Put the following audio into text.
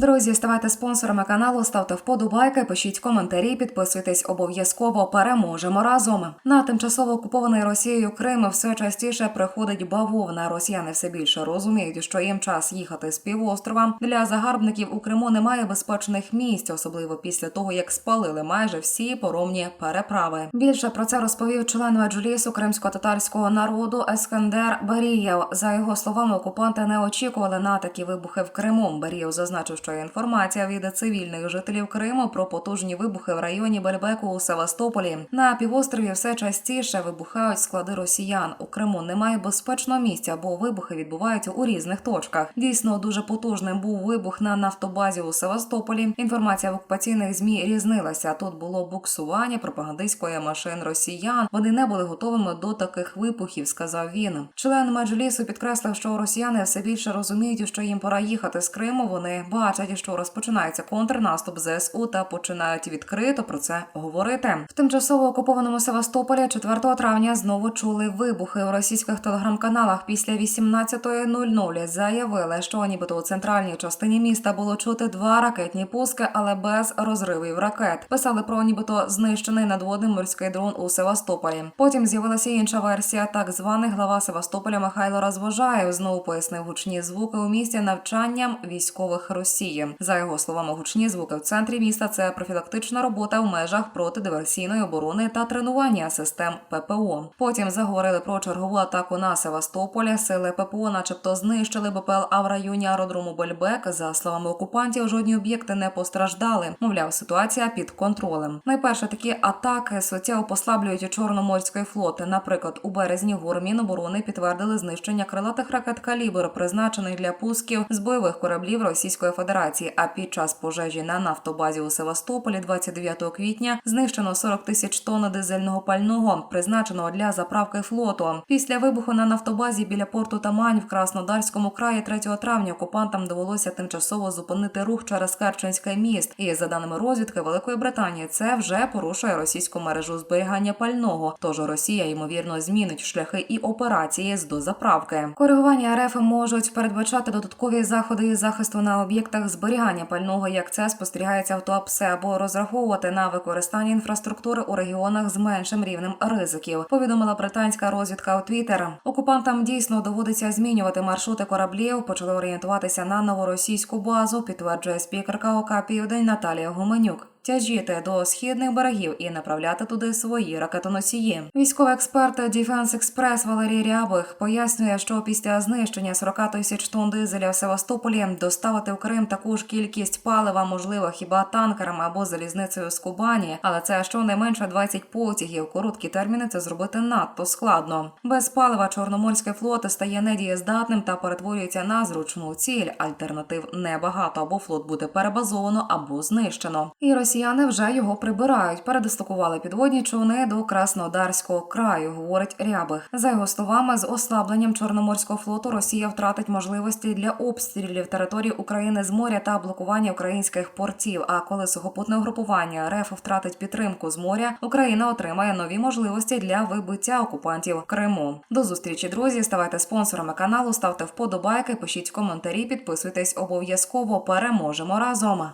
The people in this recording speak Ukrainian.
Друзі, ставайте спонсорами каналу, ставте вподобайки, пишіть коментарі, підписуйтесь обов'язково. Переможемо разом. На тимчасово окупований Росією Крим все частіше приходить бавовна. Росіяни все більше розуміють, що їм час їхати з півострова. Для загарбників у Криму немає безпечних місць, особливо після того, як спалили майже всі поромні переправи. Більше про це розповів член меджлісу кримсько-татарського народу Ескандер Берієв. За його словами, окупанти не очікували на такі вибухи в Криму. Берієв зазначив, що інформація від цивільних жителів Криму про потужні вибухи в районі Бельбеку у Севастополі. На півострові все частіше вибухають склади росіян. У Криму немає безпечного місця, бо вибухи відбуваються у різних точках. Дійсно, дуже потужним був вибух на нафтобазі у Севастополі. Інформація в окупаційних змі різнилася. Тут було буксування пропагандистської машин росіян. Вони не були готовими до таких вибухів, сказав він. Член меджлісу підкреслив, що росіяни все більше розуміють, що їм пора їхати з Криму. Вони бачать, що розпочинається контрнаступ ЗСУ та починають відкрито про це говорити. В тимчасово окупованому Севастополі 4 травня знову чули вибухи у російських телеграм-каналах. Після 18.00 заявили, що нібито у центральній частині міста було чути два ракетні пуски, але без розривів ракет. Писали про нібито знищений надводний морський дрон у Севастополі. Потім з'явилася інша версія. Так званий глава Севастополя Михайло Розвожаєв знову пояснив гучні звуки у місті навчанням військових Росії. За його словами, гучні звуки в центрі міста це профілактична робота в межах протидиверсійної оборони та тренування систем ППО. Потім заговорили про чергову атаку на Севастополі. Сили ППО, начебто, знищили БПЛА в районі аеродрому Бельбек. За словами окупантів, жодні об'єкти не постраждали. Мовляв, ситуація під контролем. Найперше такі атаки суттєво послаблюють Чорноморський флот. Наприклад, у березні гур Міноборони підтвердили знищення крилатих ракет калібр, призначених для пусків з бойових кораблів Російської Федерації. А під час пожежі на нафтобазі у Севастополі 29 квітня знищено 40 тисяч тонн дизельного пального, призначеного для заправки флоту. Після вибуху на нафтобазі біля порту Тамань в Краснодарському краї 3 травня окупантам довелося тимчасово зупинити рух через Керченський міст. І за даними розвідки Великої Британії, це вже порушує російську мережу зберігання пального. Тож Росія ймовірно змінить шляхи і операції з дозаправки. Коригування РФ можуть передбачати додаткові заходи із захисту на об'єктах зберігання пального, як це спостерігається в ТОПСЕ або розраховувати на використання інфраструктури у регіонах з меншим рівнем ризиків. Повідомила британська розвідка у Твіттер. Окупантам дійсно доводиться змінювати маршрути кораблів. Почали орієнтуватися на новоросійську базу. Підтверджує спікерка ОК Південь Наталія Гуменюк. Тяжіти до східних берегів і направляти туди свої ракетоносії. Військовий експерт Defense Express Валерій Рябих пояснює, що після знищення 40 тисяч тонн дизеля в Севастополі доставити в Крим таку ж кількість палива можливо хіба танкерами або залізницею з Кубані, але це щонайменше 20 потягів. Короткі терміни це зробити надто складно. Без палива Чорноморський флот стає недієздатним та перетворюється на зручну ціль. Альтернатив небагато, або флот буде перебазовано, або знищено. І росіяни вже його прибирають. Передислокували підводні човни до Краснодарського краю, говорить Рябих. За його словами, з ослабленням Чорноморського флоту Росія втратить можливості для обстрілів території України з моря та блокування українських портів. А коли сухопутне угрупування РФ втратить підтримку з моря, Україна отримає нові можливості для вибиття окупантів Криму. До зустрічі, друзі. Ставайте спонсорами каналу, ставте вподобайки, пишіть коментарі, підписуйтесь обов'язково. Переможемо разом.